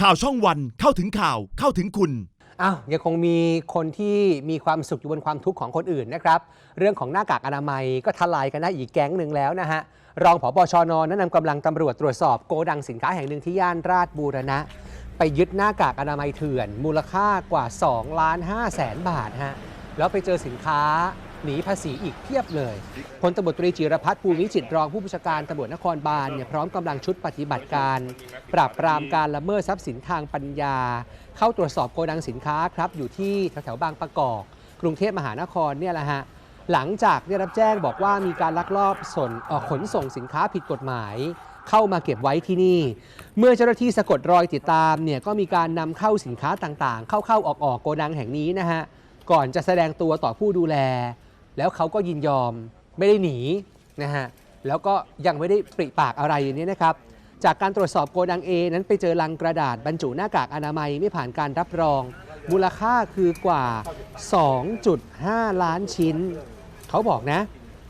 ข่าวช่องวันเข้าถึงข่าวเข้าถึงคุณ อ้าวยังคงมีคนที่มีความสุขอยู่บนความทุกข์ของคนอื่นนะครับ เรื่องของหน้ากากอนามัยก็ทลายกันได้อีกแก๊งหนึ่งแล้วนะฮะ รองผบชนนั้นนำกำลังตำรวจตรวจสอบโกดังสินค้าแห่งหนึ่งที่ย่านราชบูรณะ ไปยึดหน้ากากอนามัยเถื่อน มูลค่ากว่า2ล้าน5แสนบาทฮะแล้วไปเจอสินค้า หนีภาษีอีกเพียบเลยพลตำรวจตรีจิรพัฒน์ภูมิจิตรองผู้บัญชาการตำรวจนครบาลเนี่ยพร้อมกำลังชุดปฏิบัติการ ปราบปรามการละเมิดทรัพย์สินทางปัญญา เข้าตรวจสอบโกดังสินค้าครับอยู่ที่แถวๆบางประกอบ กรุงเทพมหานครเนี่ยแหละฮะหลังจากได้รับแจ้งบอกว่ามีการลักลอบส่นออขนส่งสินค้าผิดกฎหมาย เข้ามาเก็บไว้ที่นี่ เมื่อเจ้าหน้าที่สะกดรอยติดตามเนี่ยก็มีการนำเข้าสินค้าต่างๆ เข้าๆออกๆโกดังแห่งนี้นะฮะก่อนจะแสดงตัวต่อผู้ดูแล แล้วเขาก็ยินยอมไม่ได้หนีนะฮะแล้วก็ยังไม่ได้ปริปากอะไรอย่างนี้นะครับจากการตรวจสอบโกดัง A นั้นไปเจอลังกระดาษบรรจุหน้ากากอนามัยไม่ผ่านการรับรอง มูลค่าคือกว่า 2.5 ล้านชิ้น เขาบอกนะ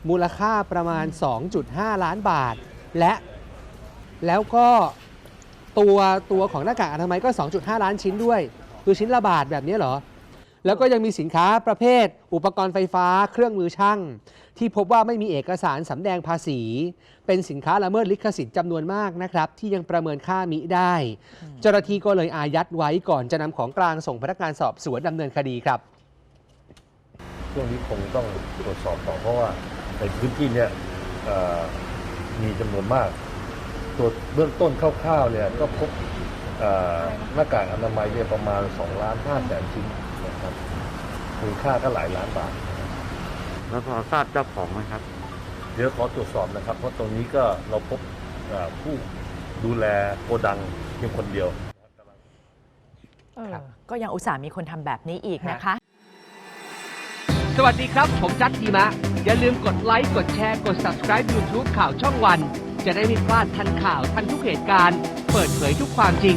มูลค่าประมาณ 2.5 ล้านบาท และแล้วก็ตัวตัวของหน้ากากอนามัยก็ 2.5 ล้านชิ้นด้วย คือชิ้นละบาทแบบนี้เหรอ แล้วก็ยังมีสินค้าประเภท อุปกรณ์ไฟฟ้า เครื่องมือช่าง ที่พบว่าไม่มีเอกสารสำแดงภาษี เป็นสินค้าละเมิดลิขสิทธิ์จำนวนมากนะครับ ที่ยังประเมินค่ามิได้ เจ้าหน้าที่ก็เลยอายัดไว้ก่อนจะนำของกลางส่งพนักงานสอบสวนดำเนินคดีครับช่วงนี้คงต้องตรวจสอบต่อเพราะว่าในพื้นที่เนี่ยเอ่อมีจำนวนมากตัวจเบื้องต้นคร่าวๆเนี่ยก็พบเอ่อหน้ากากอนามัยเนี่ยประมาณ 2 ล้าน5แสนชิ้น นะครับมูลค่าก็หลายล้านบาท แล้วพอทราบเจ้าของไหมครับ เดี๋ยวขอตรวจสอบนะครับ เพราะตรงนี้ก็เราพบเอ่อผู้ดูแลโกดังเพียงคนเดียว เออครับ ก็ยังอุตส่าห์มีคนทำแบบนี้อีกนะคะ สวัสดีครับ ผมจัดทีมะ อย่าลืมกดไลค์ กดแชร์ กด subscribe YouTube ข่าวช่องวัน จะได้ไม่พลาดทันข่าวทันทุกเหตุการณ์ เปิดเผยทุกความจริง